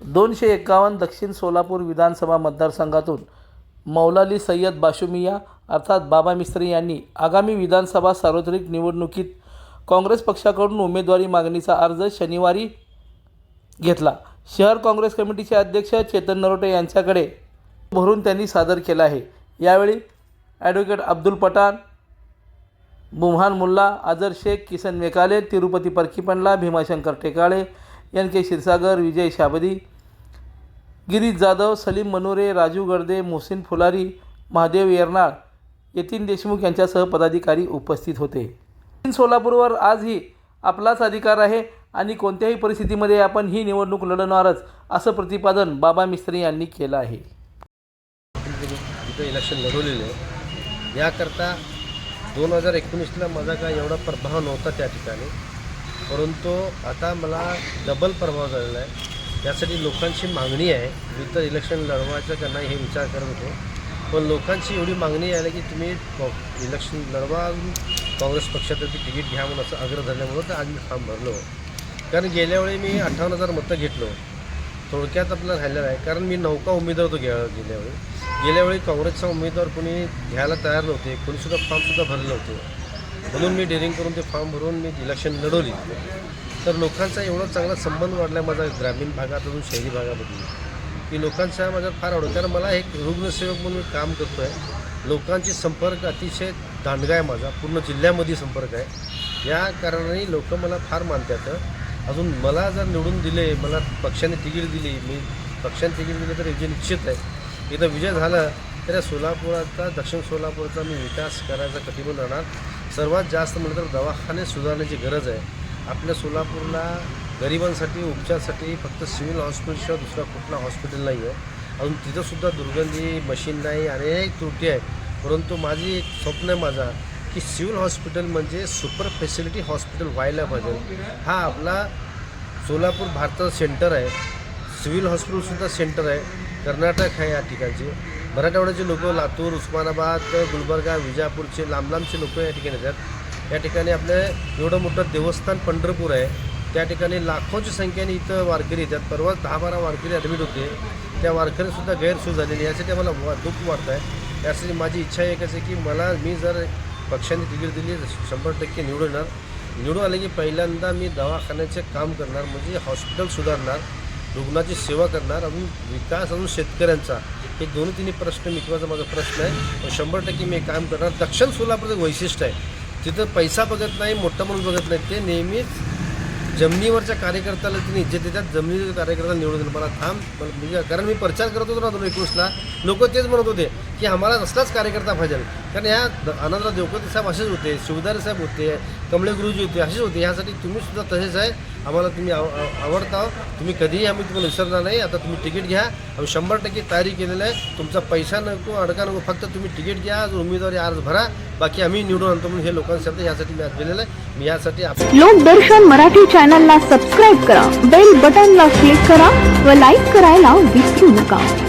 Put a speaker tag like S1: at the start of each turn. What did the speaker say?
S1: दोनशे एकावन्न दक्षिण सोलापूर विधानसभा मतदारसंघातून मौलाली सय्यद बाशुमिया अर्थात बाबा मिस्त्री यांनी आगामी विधानसभा सार्वत्रिक निवडणुकीत काँग्रेस पक्षाकडून उमेदवारी मागणीचा अर्ज शनिवारी घेतला. शहर काँग्रेस कमिटीचे अध्यक्ष चेतन नरोटे यांच्याकडे भरून त्यांनी सादर केला आहे. यावेळी ॲडव्होकेट अब्दुल पठाण बुमहान मुल्ला अजर शेख किसन मेकाले तिरुपती परकीपणला भीमाशंकर टेकाळे एन के क्षीरसागर विजय शाबदी गिरीश जाधव सलीम मनोरे राजू गर्दे मोहसिन फुलारी महादेव येरनाळ यतीन देशमुख यांच्यासह पदाधिकारी उपस्थित होते. सोलापूरवर आजही आपलाच अधिकार आहे आणि कोणत्याही परिस्थितीमध्ये आपण ही निवडणूक लढणारच असं प्रतिपादन बाबा मिस्त्री यांनी केलं आहे.
S2: इलेक्शन लढवलेलं आहे. याकरता दोन हजार एकोणीसला माझा काय एवढा प्रभाव नव्हता त्या ठिकाणी. परंतु आता मला डबल प्रभाव झालेला आहे. यासाठी लोकांची मागणी आहे. मी तर इलेक्शन लढवायचं का नाही हे विचार करत होतो. पण लोकांची एवढी मागणी आहे की तुम्ही इलेक्शन लढवा काँग्रेस पक्षातर्फे तिकीट घ्या म्हणून असं आग्रह धरल्यामुळं तर आज मी फॉर्म भरलो. कारण गेल्या वेळी मी अठ्ठावन्न हजार मतं घेतलो. थोडक्यात आपलं राहिलेलं आहे. कारण मी नौका उमेदवार होतो गे गेल्या वेळी. गेल्या वेळी काँग्रेसचा उमेदवार कोणी घ्यायला तयार नव्हते. कोणीसुद्धा फॉर्मसुद्धा भरले नव्हते. म्हणून मी डेअरिंग करून ते फॉर्म भरून मी इलेक्शन लढवली. तर लोकांचा एवढा चांगला संबंध वाढला माझा ग्रामीण भागात अजून शहरी भागामध्ये की लोकांचा माझा फार आवडतो कारण मला एक रुग्णसेवक म्हणून मी काम करतो आहे लोकांची संपर्क अतिशय दांडगा आहे माझा. पूर्ण जिल्ह्यामध्ये संपर्क आहे. या कारणाने लोक मला फार मानतात. अजून मला जर निवडून दिले मला पक्षाने तिकीट दिली मी पक्षाने तिकीट दिले तर विजय निश्चित आहे. एकदा विजय झाला तर या सोलापुराचा दक्षिण सोलापूरचा मी विकास करायचा कटिबंध राहणार. सर्वात जास्त म्हटलं तर दवाखाने सुधारण्याची गरज आहे. आपल्या सोलापूरला गरिबांसाठी उपचारासाठी फक्त सिव्हिल हॉस्पिटलशिवाय दुसरा कुठला हॉस्पिटल नाही आहे अजून तिथंसुद्धा दुर्गंधी मशीन नाही अनेक त्रुटी आहेत. परंतु माझी एक स्वप्न आहे माझा की सिव्हिल हॉस्पिटल म्हणजे सुपर फॅसिलिटी हॉस्पिटल व्हायला पाहिजे. हा आपला सोलापूर भारताचं सेंटर आहे. सिव्हिल हॉस्पिटलसुद्धा सेंटर आहे. कर्नाटक आहे या ठिकाणचे. मराठवाड्याचे लोक लातूर उस्मानाबाद गुलबर्गा विजापूरचे लांब लांबचे लोक या ठिकाणी येतात. या ठिकाणी आपलं एवढं मोठं देवस्थान पंढरपूर आहे. त्या ठिकाणी लाखोच्या संख्येने इथं वारकरी येतात. परवाच दहा बारा वारकरी ॲडमिट होते. त्या वारकरीसुद्धा गैरसोय झालेली यासाठी मला वा- दुःख वाटतं आहे यासाठी माझी इच्छा एकच आहे की मला मी जर पक्षाने तिकीट दिली शंभर टक्के निवडून निवडून आले की पहिल्यांदा मी दवाखान्याचे काम करणार म्हणजे हॉस्पिटल सुधारणार. रुग्णाची सेवा करणार अजून विकास अजून शेतकऱ्यांचा हे दोन्ही तिन्ही प्रश्न मिटवायचा माझा प्रश्न आहे. पण शंभर टक्के मी काम करणार. दक्षिण सोलापूरचं वैशिष्ट्य आहे. तिथं पैसा बघत नाही मोठा म्हणून बघत नाही ते नेहमीच जमिनीवरच्या कार्यकर्त्याला तिने इज्जत देतात जमिनीवरच्या कार्यकर्त्याला निवडून मला थांब म्हणजे कारण मी प्रचार करत होतो ना दोन एकोणीसला. लोक तेच म्हणत होते की आम्हाला असलाच कार्यकर्ता पाहिजे. कारण ह्या द- आनंदराव देवकर साहेब असेच होते शिवदारे साहेब होते कमळे गुरुजी होते असेच होते. ह्यासाठी तुम्ही सुद्धा तसेच आहे. आम्हाला तुम्ही आव आवडता तुम्ही कधीही आम्ही तुम्हाला विसरणार नाही. आता तुम्ही तिकीट घ्या. आम्ही शंभर टक्के तयारी केलेलं आहे. तुमचा पैसा नको अडका नको. फक्त तुम्ही तिकीट घ्या. आज उमेदवारी अर्ज भरा. बाकी आम्ही निवडून आणतो म्हणून हे लोकांसाठी यासाठी मी आज दिलेलं आहे. मी यासाठी
S3: लोकदर्शन मराठी चॅनलला सबस्क्राईब करा. बेल बटनला क्लिक करा व लाईक करायला विसरू नका.